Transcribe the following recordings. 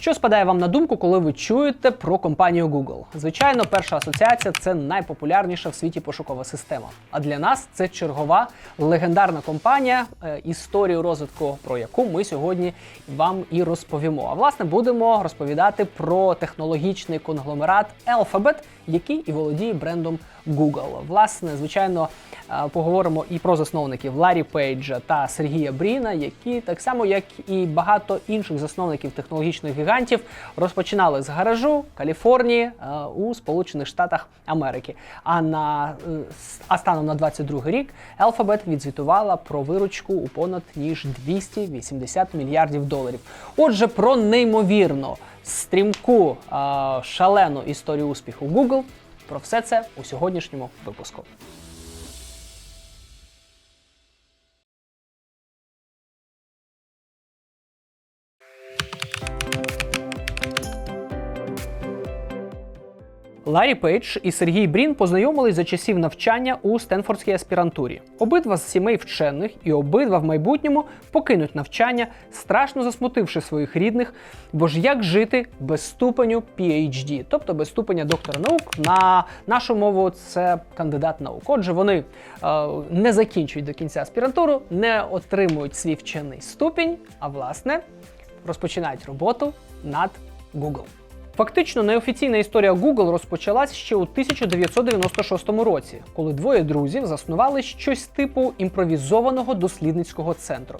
Що спадає вам на думку, коли ви чуєте про компанію Google? Звичайно, перша асоціація це найпопулярніша в світі пошукова система. А для нас це чергова легендарна компанія, е, історію розвитку про яку ми сьогодні вам і розповімо. А власне будемо розповідати про технологічний конгломерат Alphabet, який і володіє брендом Google. Власне, звичайно, е, поговоримо і про засновників Ларі Пейджа та Сергія Бріна, які так само, як і багато інших засновників технологічних гігантів, розпочинали з гаражу Каліфорнії е, у Сполучених Штатах Америки. А на е, а станом на 22 рік Alphabet відзвітувала про виручку у понад ніж 280 мільярдів доларів. Отже, про неймовірно стрімку шалену історію успіху Google. Про все це у сьогоднішньому випуску. Ларі Пейдж і Сергій Брін познайомились за часів навчання у Стенфордській аспірантурі. Обидва з сімей вчених і обидва в майбутньому покинуть навчання, страшно засмутивши своїх рідних. Бо ж як жити без ступеню PhD, тобто без ступеня доктора наук, на нашу мову це кандидат наук. Отже, вони е, не закінчують до кінця аспірантуру, не отримують свій вчений ступінь, а власне розпочинають роботу над Google. Фактично, неофіційна історія Google розпочалась ще у 1996 році, коли двоє друзів заснували щось типу імпровізованого дослідницького центру.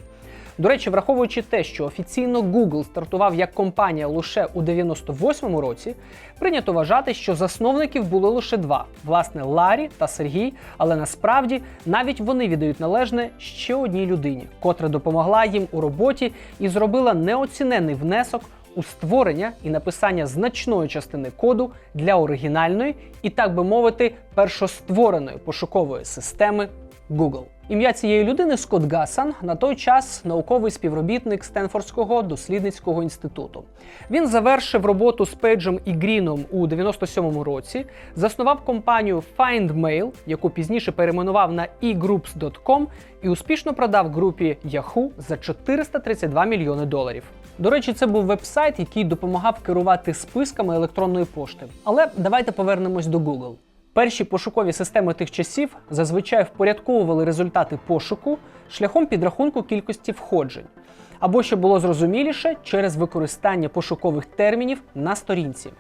До речі, враховуючи те, що офіційно Google стартував як компанія лише у 98-му році, прийнято вважати, що засновників були лише два: власне, Ларі та Сергій. Але насправді навіть вони віддають належне ще одній людині, котра допомогла їм у роботі і зробила неоцінений внесок у створення і написання значної частини коду для оригінальної і, так би мовити, першоствореної пошукової системи Google. Ім'я цієї людини Скотт Гасан, на той час науковий співробітник Стенфордського дослідницького інституту. Він завершив роботу з Пейджем і Гріном у 97-му році, заснував компанію FindMail, яку пізніше перейменував на eGroups.com і успішно продав групі Yahoo за 432 мільйони доларів. До речі, це був веб-сайт, який допомагав керувати списками електронної пошти. Але давайте повернемось до Google. Перші пошукові системи тих часів зазвичай впорядковували результати пошуку шляхом підрахунку кількості входжень. Або що було зрозуміліше, через використання пошукових термінів на сторінці.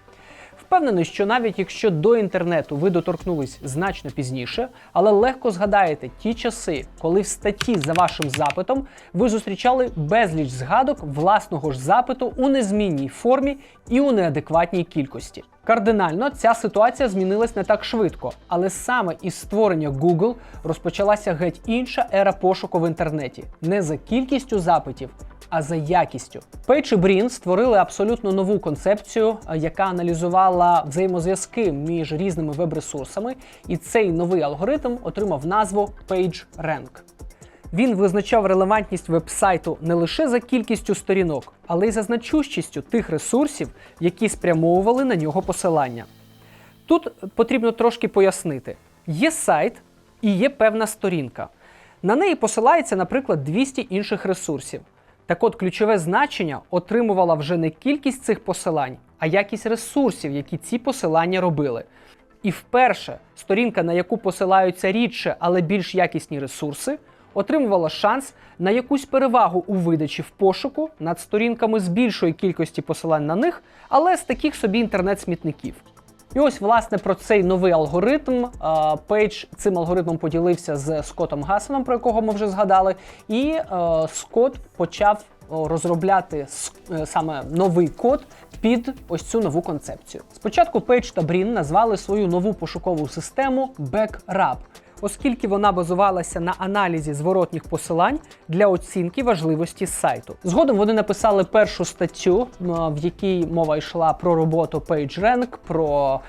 Впевнений, що навіть якщо до інтернету ви доторкнулись значно пізніше, але легко згадаєте ті часи, коли в статті за вашим запитом ви зустрічали безліч згадок власного ж запиту у незмінній формі і у неадекватній кількості. Кардинально ця ситуація змінилась не так швидко, але саме із створення Google розпочалася геть інша ера пошуку в інтернеті не за кількістю запитів, а за якістю. Пейдж і Брін створили абсолютно нову концепцію, е, яка аналізувала взаємозв'язки між різними веб-ресурсами, і цей новий алгоритм отримав назву PageRank. Він визначав релевантність веб-сайту не лише за кількістю сторінок, але й за значущістю тих ресурсів, які спрямовували на нього посилання. Тут потрібно трошки пояснити: є сайт і є певна сторінка. На неї посилається, наприклад, 200 інших ресурсів. Так от ключове значення отримувала вже не кількість цих посилань, а якість ресурсів, які ці посилання робили. І вперше сторінка, на яку посилаються рідше, але більш якісні ресурси, отримувала шанс на якусь перевагу у видачі в пошуку над сторінками з більшої кількості посилань на них, але з таких собі інтернет-смітників. І ось, власне, про цей новий алгоритм. а, Пейдж цим алгоритмом поділився з Скотом Гасеном, про якого ми вже згадали. І Скот Скотт почав розробляти е, саме новий код під ось цю нову концепцію. Спочатку Пейдж та Брін назвали свою нову пошукову систему Backrub, оскільки вона базувалася на аналізі зворотніх посилань для оцінки важливості сайту. Згодом вони написали першу статтю, в якій мова йшла про роботу PageRank, про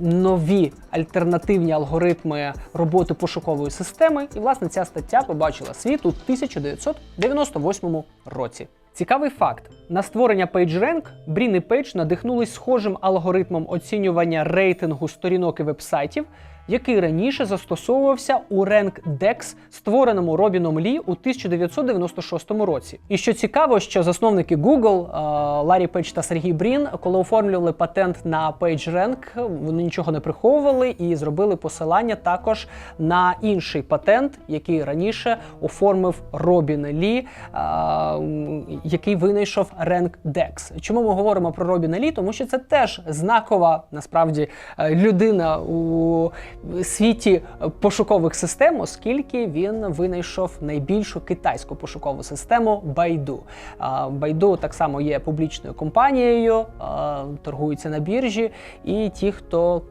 нові альтернативні алгоритми роботи пошукової системи. І власне ця стаття побачила світ у 1998 році. Цікавий факт: на створення PageRank Брін і Пейдж надихнулись схожим алгоритмом оцінювання рейтингу сторінок і вебсайтів, який раніше застосовувався у Rank DEX, створеному Робіном Лі у 1996 році. І що цікаво, що засновники Google Ларі Пейдж та Сергій Брін, коли оформлювали патент на PageRank, вони нічого не приховували і зробили посилання також на інший патент, який раніше оформив Робін Лі, який винайшов Rank DEX. Чому ми говоримо про Робіна Лі? Тому що це теж знакова насправді е, людина у світі пошукових систем, оскільки він винайшов найбільшу китайську пошукову систему. Байду Baidu так само є публічною компанією, торгується на біржі, і ті, хто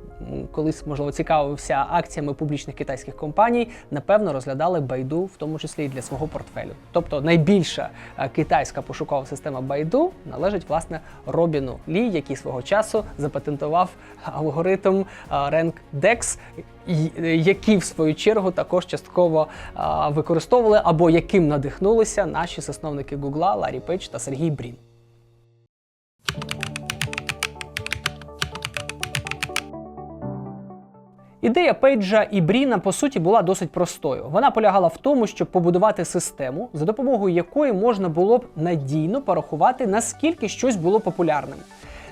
колись можливо цікавився акціями публічних китайських компаній, напевно розглядали Baidu, в тому числі і для свого портфелю. Тобто найбільша е, китайська пошукова система Baidu належить власне Робіну Лі, який свого часу запатентував алгоритм е, Rank DEX, е, який в свою чергу також частково е, використовували або яким надихнулися наші засновники Гугла Ларі Пейдж та Сергій Брін. Ідея Пейджа і Бріна по суті була досить простою. Вона полягала в тому, щоб побудувати систему, за допомогою якої можна було б надійно порахувати, наскільки щось було популярним.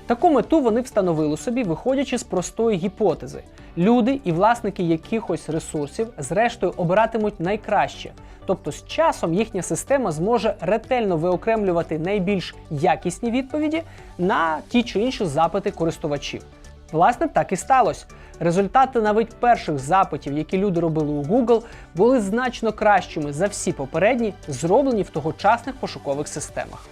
Таку мету вони встановили собі, виходячи з простої гіпотези: люди і власники якихось ресурсів, зрештою, обиратимуть найкраще. Тобто, з часом їхня система зможе ретельно виокремлювати найбільш якісні відповіді на ті чи інші запити користувачів. Власне, так і сталося. Результати навіть перших запитів, які люди робили у Google, були значно кращими за всі попередні, зроблені в тогочасних пошукових системах.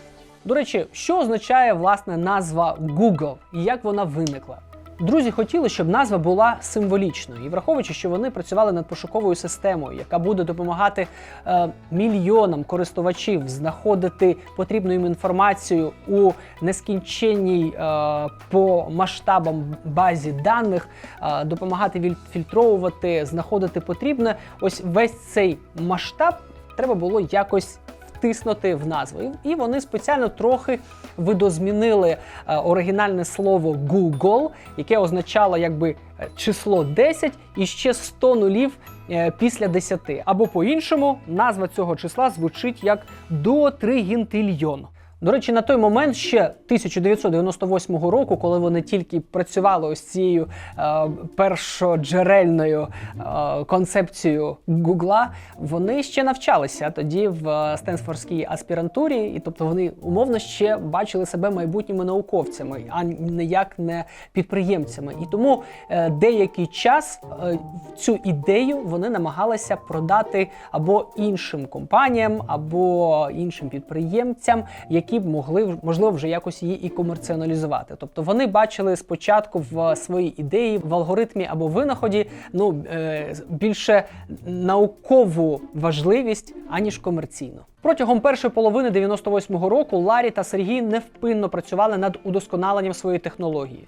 До речі, що означає власне назва Google і як вона виникла? Друзі хотіли, щоб назва була символічною, і враховуючи, що вони працювали над пошуковою системою, яка буде допомагати е, мільйонам користувачів знаходити потрібну їм інформацію у нескінченній е, по масштабам базі даних, е, допомагати фільтровувати, знаходити потрібне. Ось весь цей масштаб треба було якось втиснути в назву. І- вони спеціально трохи видозмінили е, оригінальне слово Google, яке означало якби е, число 10 і ще 100 нулів е, після 10. Або по-іншому, назва цього числа звучить як до тригінтильйон. До речі, на той момент ще 1998 року, коли вони тільки працювали ось цією е, першоджерельною е, концепцією Гугла, вони ще навчалися тоді в Стенфордській аспірантурі, і тобто вони умовно ще бачили себе майбутніми науковцями, а ніяк не підприємцями. І тому е, деякий час е, цю ідею вони намагалися продати або іншим компаніям, або іншим підприємцям, які б могли можливо вже якось її і комерціоналізувати. Тобто вони бачили спочатку в своїй ідеї в алгоритмі або винаході ну е, більше наукову важливість аніж комерційну. Протягом першої половини 98-го року Ларі та Сергій невпинно працювали над удосконаленням своєї технології.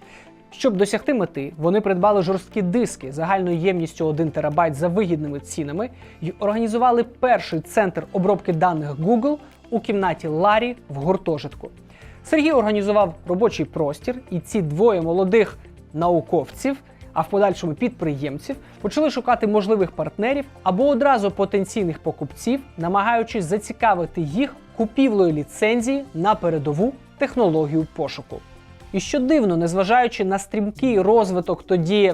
Щоб досягти мети, вони придбали жорсткі диски загальною ємністю 1 терабайт за вигідними цінами і організували перший центр обробки даних Google у кімнаті Ларі в гуртожитку. Сергій організував робочий простір, і ці двоє молодих науковців, а в подальшому підприємців, почали шукати можливих партнерів або одразу потенційних покупців, намагаючись зацікавити їх купівлею ліцензії на передову технологію пошуку. І що дивно, незважаючи на стрімкий розвиток тоді,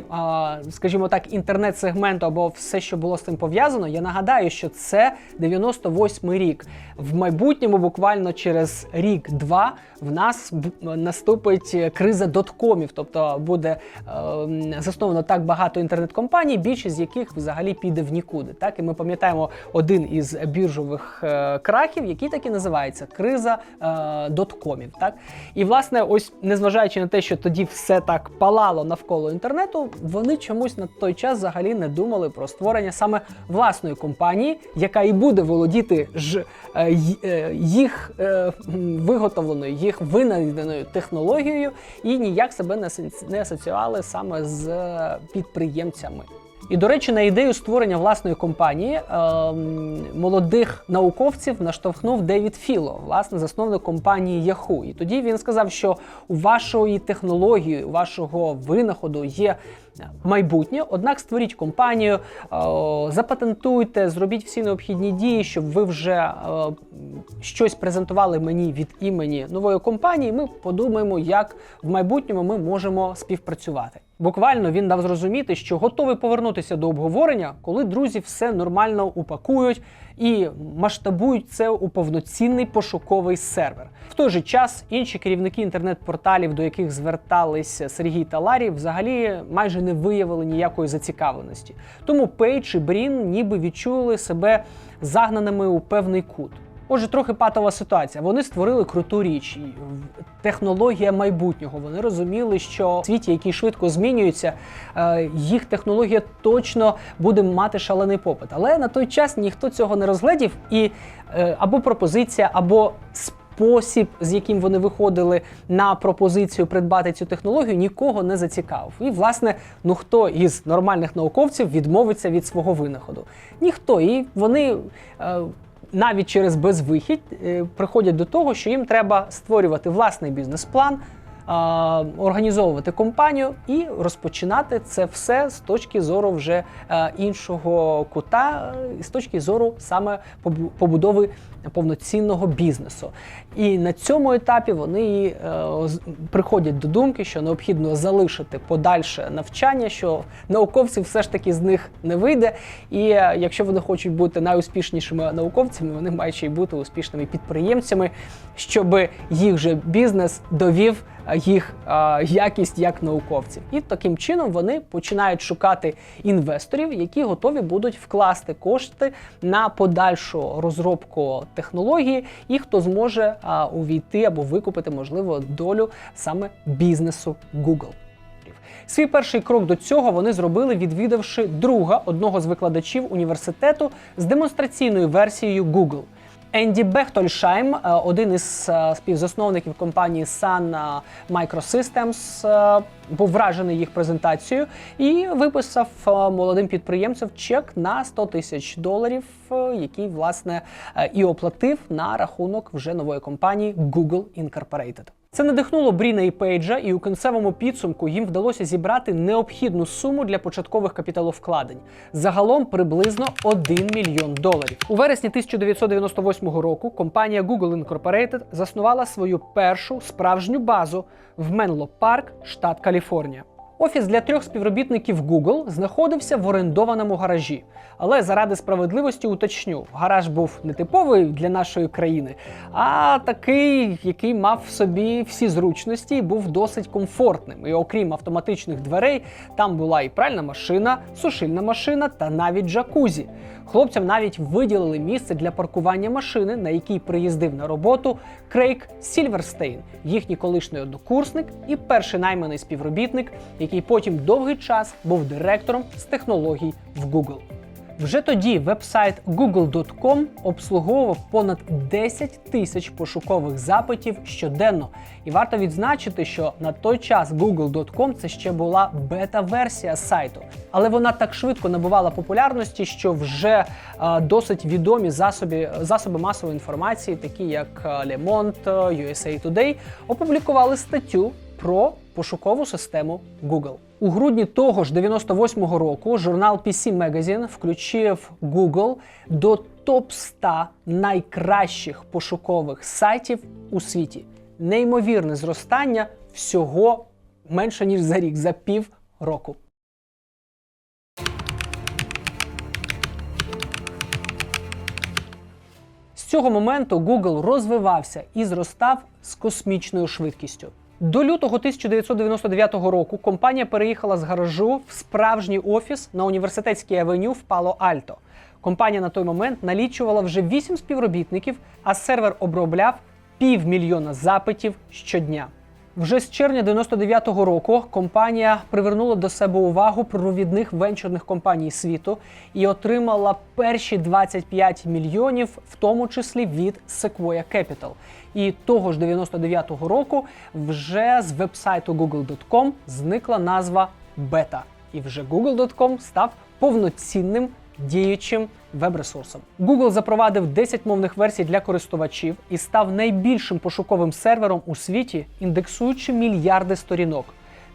скажімо так, інтернет-сегменту або все, що було з цим пов'язано, я нагадаю, що це 98-й рік. В майбутньому, буквально через рік-два, в нас наступить криза доткомів, тобто буде е, засновано так багато інтернет-компаній, більшість з яких взагалі піде в нікуди. Так, і ми пам'ятаємо один із біржових е, крахів, який так і називається криза е, доткомів. Так, і власне, ось незважаючи на те, що тоді все так палало навколо інтернету, вони чомусь на той час взагалі не думали про створення саме власної компанії, яка і буде володіти ж е, е, їх е, виготовленою, їх винайденою технологією, і ніяк себе не асоціювали саме з підприємцями. І до речі, на ідею створення власної компанії ем, молодих науковців наштовхнув Девід Філо, власне, засновник компанії Yahoo. І тоді він сказав, що у вашої технології, у вашого винаходу є майбутнє. Однак створіть компанію, е, запатентуйте, зробіть всі необхідні дії, щоб ви вже е, щось презентували мені від імені нової компанії. Ми подумаємо, як в майбутньому ми можемо співпрацювати. Буквально він дав зрозуміти, що готовий повернутися до обговорення, коли друзі все нормально упакують і масштабують це у повноцінний пошуковий сервер. В той же час інші керівники інтернет-порталів, до яких зверталися Сергій та Ларі, взагалі майже не виявили ніякої зацікавленості. Тому Пейдж і Брін ніби відчули себе загнаними у певний кут. Отже, трохи патова ситуація. Вони створили круту річ, технологія майбутнього. Вони розуміли, що в світі, який швидко змінюється, е, їх технологія точно буде мати шалений попит. Але на той час ніхто цього не розглядів, і е, або пропозиція, або спосіб, з яким вони виходили на пропозицію придбати цю технологію, нікого не зацікавив. І, власне, ну хто із нормальних науковців відмовиться від свого винаходу? Ніхто. І вони. Навіть через безвихідь е, приходять до того, що їм треба створювати власний бізнес-план, організовувати компанію і розпочинати це все з точки зору вже е, іншого кута, е, з точки зору саме побудови повноцінного бізнесу. І на цьому етапі вони е, приходять до думки, що необхідно залишити подальше навчання, що науковців все ж таки з них не вийде. І е, якщо вони хочуть бути найуспішнішими науковцями, вони мають ще й бути успішними підприємцями, щоб їх же бізнес довів е, їх е, якість як науковців. І таким чином вони починають шукати інвесторів, які готові будуть вкласти кошти на подальшу розробку технології, і хто зможе а, увійти або викупити, можливо, долю саме бізнесу Google. Свій перший крок до цього вони зробили, відвідавши друга одного з викладачів університету з демонстраційною версією Google. Енді Бехтольшайм, е, один із е, співзасновників компанії Sun е, Microsystems, був вражений їх презентацією і виписав молодим підприємцям чек на 100 тисяч доларів, який власне і оплатив на рахунок вже нової компанії Google Incorporated. Це надихнуло Бріна і Пейджа, і у кінцевому підсумку їм вдалося зібрати необхідну суму для початкових капіталовкладень. Загалом приблизно 1 мільйон доларів. У вересні 1998 року компанія Google Incorporated заснувала свою першу справжню базу в Менло Парк, штат Каліфорнія. Офіс для трьох співробітників Google знаходився в орендованому гаражі. Але заради справедливості уточню, гараж був не типовий для нашої країни, а такий, який мав в собі всі зручності і був досить комфортним. І окрім автоматичних дверей, там була і пральна машина, сушильна машина та навіть джакузі. Хлопцям навіть виділили місце для паркування машини, на якій приїздив на роботу Крейг Сільверстейн, їхній колишній однокурсник і перший найманий співробітник, який потім довгий час був директором з технологій в Google. Вже тоді вебсайт google.com обслуговував понад 10 тисяч пошукових запитів щоденно. І варто відзначити, що на той час google.com це ще була бета-версія сайту. Але вона так швидко набувала популярності, що вже е, досить відомі засоби, засоби масової інформації, такі як е, Le Monde, е, USA Today, опублікували статтю про пошукову систему Google. У грудні того ж 98-го року журнал PC Magazine включив Google до топ 100 найкращих пошукових сайтів у світі. Неймовірне зростання всього менше ніж за рік, за пів року. З цього моменту Google розвивався і зростав з космічною швидкістю. До лютого 1999 року компанія переїхала з гаражу в справжній офіс на університетській авеню в Пало-Альто. Компанія на той момент налічувала вже 8 співробітників, а сервер обробляв півмільйона запитів щодня. Вже з червня 99-го року компанія привернула до себе увагу провідних венчурних компаній світу і отримала перші 25 мільйонів, в тому числі від Sequoia Capital. І того ж 99-го року вже з вебсайту google.com зникла назва Бета. І вже google.com став повноцінним діючим веб-ресурсом. Google запровадив 10 мовних версій для користувачів і став найбільшим пошуковим сервером у світі, індексуючи мільярди сторінок.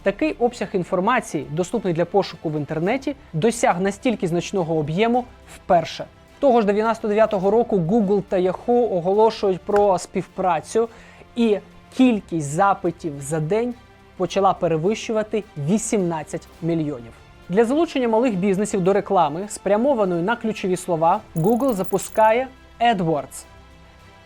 такий обсяг інформації, доступний для пошуку в інтернеті, досяг настільки значного об'єму вперше. Того ж 99-го року Google та Yahoo оголошують про співпрацю, і кількість запитів за день почала перевищувати 18 мільйонів. Для залучення малих бізнесів до реклами, спрямованої на ключові слова, Google запускає AdWords.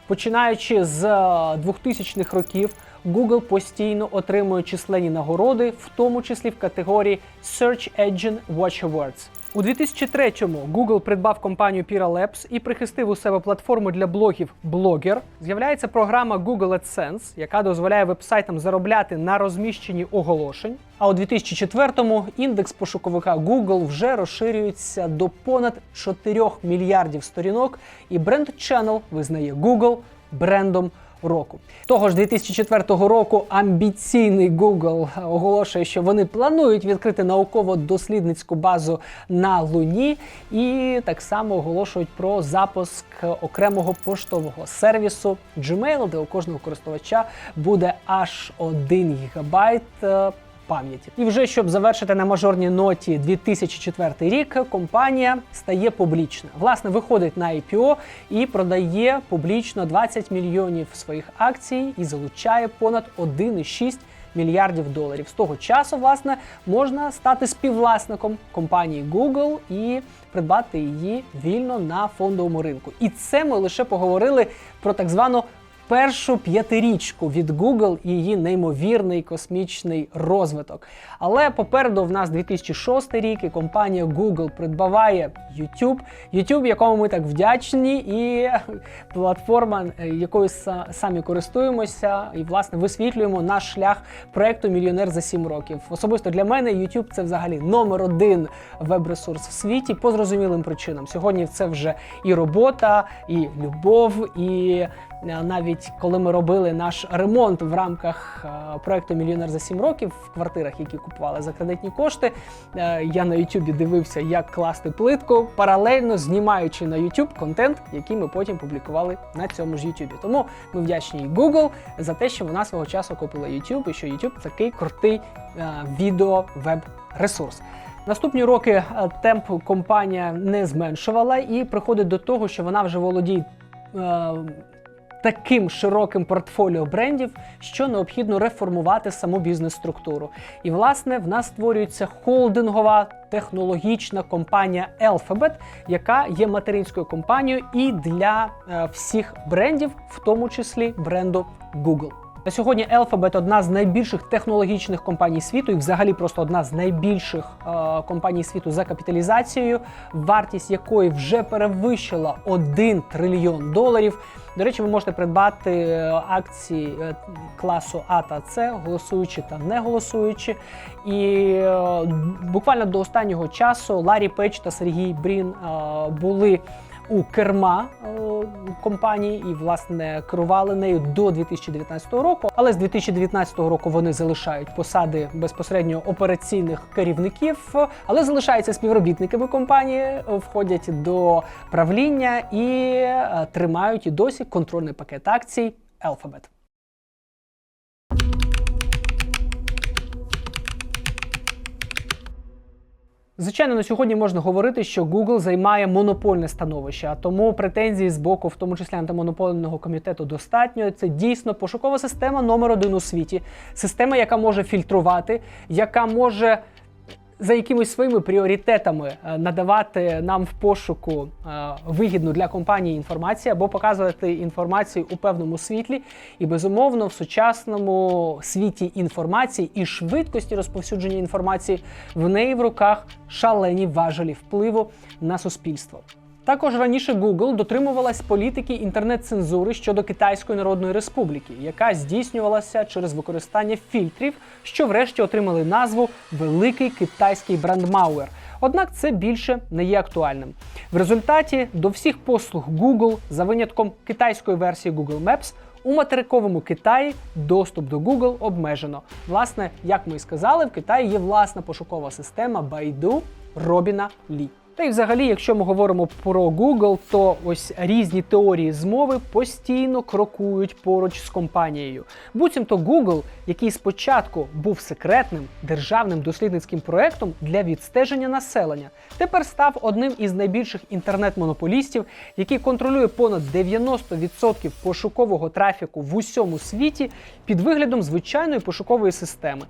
Починаючи з 2000-х років, Google постійно отримує численні нагороди, в тому числі в категорії Search Engine Watch Awards. У 2003-му Google придбав компанію Pira Labs і прихистив у себе платформу для блогів Blogger. З'являється програма Google AdSense, яка дозволяє вебсайтам заробляти на розміщенні оголошень. А у 2004-му індекс пошуковика Google вже розширюється до понад 4 мільярдів сторінок, і бренд Channel визнає Google брендом року. Того ж 2004 року амбіційний Google оголошує, що вони планують відкрити науково-дослідницьку базу на Луні, і так само оголошують про запуск окремого поштового сервісу Gmail, де у кожного користувача буде аж 1 гігабайт. Пам'яті і вже щоб завершити на мажорній ноті 2004 рік, компанія стає публічна. Власне, виходить на IPO і продає публічно 20 мільйонів своїх акцій і залучає понад 1,6 мільярдів доларів. З того часу, власне, можна стати співвласником компанії Google і придбати її вільно на фондовому ринку. І це ми лише поговорили про так звану. Першу п'ятирічку від Google і її неймовірний космічний розвиток. Але попереду в нас 2006 рік і компанія Google придбаває YouTube, YouTube, якому ми так вдячні, і платформа, е, якою самі користуємося, і власне висвітлюємо наш шлях проекту Мільйонер за 7 років. Особисто для мене YouTube це взагалі номер один веб-ресурс в світі по зрозумілим причинам. Сьогодні це вже і робота, і любов, і навіть коли ми робили наш ремонт в рамках е, проекту Мільйонер за 7 років в квартирах, які купували за кредитні кошти, е, я на YouTube дивився, як класти плитку, паралельно знімаючи на YouTube контент, який ми потім публікували на цьому ж YouTube. Тому ми вдячні Google за те, що вона свого часу купила YouTube, і що YouTube такий крутий е, відео веб-ресурс. Наступні роки е, темп компанія не зменшувала і приходить до того, що вона вже володіє. Таким широким портфоліо брендів, що необхідно реформувати саму бізнес-структуру. І власне в нас створюється холдингова технологічна компанія Alphabet, яка є материнською компанією і для е, всіх брендів, в тому числі бренду Google. На сьогодні Alphabet одна з найбільших технологічних компаній світу, і взагалі просто одна з найбільших е, компаній світу за капіталізацією, вартість якої вже перевищила 1 трильйон доларів. До речі, ви можете придбати е, акції е, класу А та С, голосуючи та не голосуючи. І е, буквально до останнього часу Ларі Пейдж та Сергій Брін е, були у керма е, компанії і власне керували нею до 2019 року. Але з 2019 року вони залишають посади безпосередньо операційних керівників, але залишаються співробітниками компанії, входять до правління і е, тримають і досі контрольний пакет акцій Alphabet. Звичайно, на сьогодні можна говорити, що Google займає монопольне становище, а тому претензії з боку, в тому числі антимонопольного комітету, достатньо. Це дійсно пошукова система номер один у світі. Система, яка може фільтрувати, яка може за якимись своїми пріоритетами е, надавати нам в пошуку е, вигідну для компанії інформацію або показувати інформацію у певному світлі. І безумовно, в сучасному світі інформації і швидкості розповсюдження інформації в неї в руках шалені важелі впливу на суспільство. Також раніше Google дотримувалась політики інтернет-цензури щодо Китайської Народної Республіки, яка здійснювалася через використання фільтрів, що врешті отримали назву Великий китайський брендмауер. Однак це більше не є актуальним. В результаті до всіх послуг Google за винятком китайської версії Google Maps у материковому Китаї доступ до Google обмежено. Власне, як ми і сказали, в Китаї є власна пошукова система Baidu Робіна Лі. Та й взагалі, якщо ми говоримо про Google, то ось різні теорії змови постійно крокують поруч з компанією. Буцімто Google, який спочатку був секретним державним дослідницьким проектом для відстеження населення, тепер став одним із найбільших інтернет-монополістів, який контролює понад 90% пошукового трафіку в усьому світі під виглядом звичайної пошукової системи.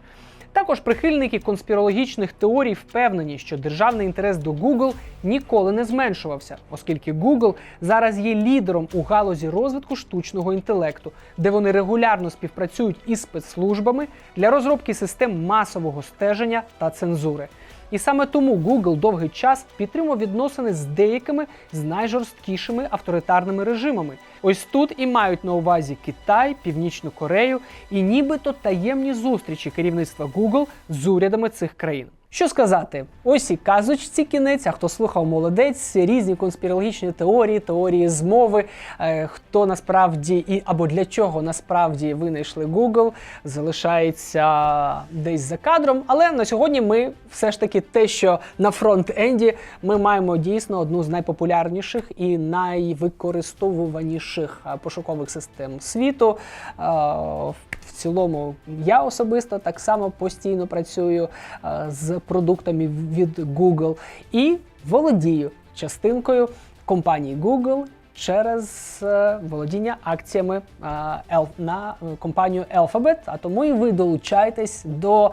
Також прихильники конспірологічних теорій впевнені, що державний інтерес до Google ніколи не зменшувався, оскільки Google зараз є лідером у галузі розвитку штучного інтелекту, де вони регулярно співпрацюють із спецслужбами для розробки систем масового стеження та цензури. І саме тому Google довгий час підтримував відносини з деякими з найжорсткішими авторитарними режимами. Ось тут і мають на увазі Китай, Північну Корею і нібито таємні зустрічі керівництва Google з урядами цих країн. Що сказати, ось і казочці кінець, а хто слухав молодець, різні конспірологічні теорії, теорії змови, е, хто насправді і або для чого насправді винайшли Google, залишається десь за кадром. Але на сьогодні ми все ж таки те, що на фронт-енді ми маємо дійсно одну з найпопулярніших і найвикористовуваніших е, пошукових систем світу. Е, в цілому я особисто так само постійно працюю з продуктами від Google і володію частинкою компанії Google через е, володіння акціями е, на е, компанію Alphabet. А тому і ви долучайтесь до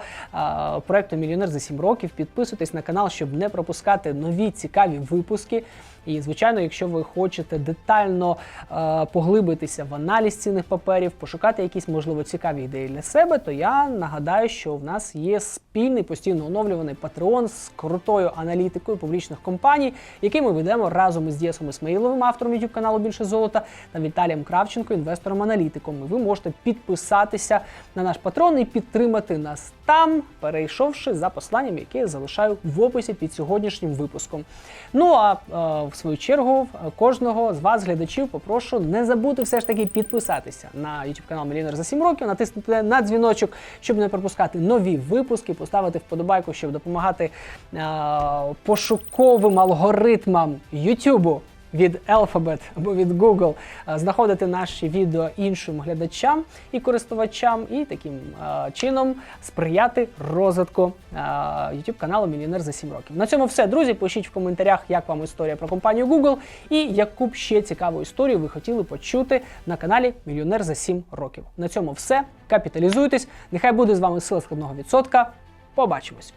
проекту Мільйонер за 7 років. Підписуйтесь на канал, щоб не пропускати нові цікаві випуски. І, звичайно, якщо ви хочете детально е, поглибитися в аналіз цінних паперів, пошукати якісь можливо цікаві ідеї для себе, то я нагадаю, що в нас є спільний постійно оновлюваний Patreon з крутою аналітикою публічних компаній, який ми ведемо разом із Діасом Ісмаїловим, автором youtube каналу Більше золота, та Віталієм Кравченко, інвестором-аналітиком. І ви можете підписатися на наш патрон і підтримати нас там, перейшовши за посланням, яке я залишаю в описі під сьогоднішнім випуском. Ну а е, свою чергу кожного з вас, глядачів, попрошу не забути все ж таки підписатися на YouTube канал Мільйонер за 7 років, натиснути на дзвіночок, щоб не пропускати нові випуски, поставити вподобайку, щоб допомагати е, пошуковим алгоритмам YouTube від Alphabet або від Google е, знаходити наші відео іншим глядачам і користувачам, і таким е, чином сприяти розвитку е, YouTube каналу Мільйонер за 7 років. На цьому все, друзі. Пишіть в коментарях, як вам історія про компанію Google і яку б ще цікаву історію ви хотіли почути на каналі Мільйонер за 7 років. На цьому все. Капіталізуйтесь. Нехай буде з вами сила складного відсотка. Побачимось.